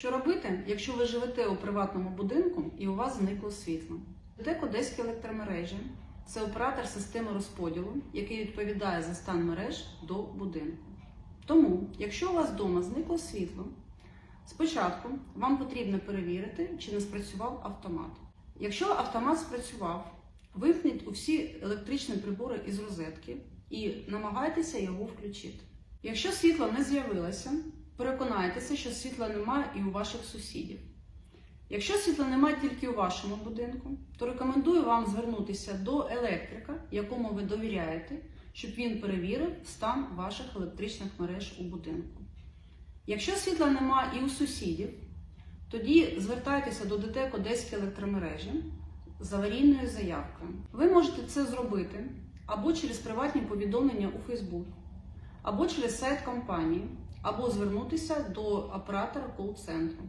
Що робити, якщо ви живете у приватному будинку і у вас зникло світло? ДТЕК Одеські електромережі це оператор системи розподілу, який відповідає за стан мереж до будинку. Тому, якщо у вас вдома зникло світло, спочатку вам потрібно перевірити, чи не спрацював автомат. Якщо автомат спрацював, вимкніть усі електричні прибори із розетки і намагайтеся його включити. Якщо світло не з'явилося, переконайтеся, що світла немає і у ваших сусідів. Якщо світла немає тільки у вашому будинку, то рекомендую вам звернутися до електрика, якому ви довіряєте, щоб він перевірив стан ваших електричних мереж у будинку. Якщо світла немає і у сусідів, тоді звертайтеся до ДТЕК Одеські електромережі з аварійною заявкою. Ви можете це зробити або через приватні повідомлення у Facebook, або через сайт компанії, або звернутися до оператора кол-центру.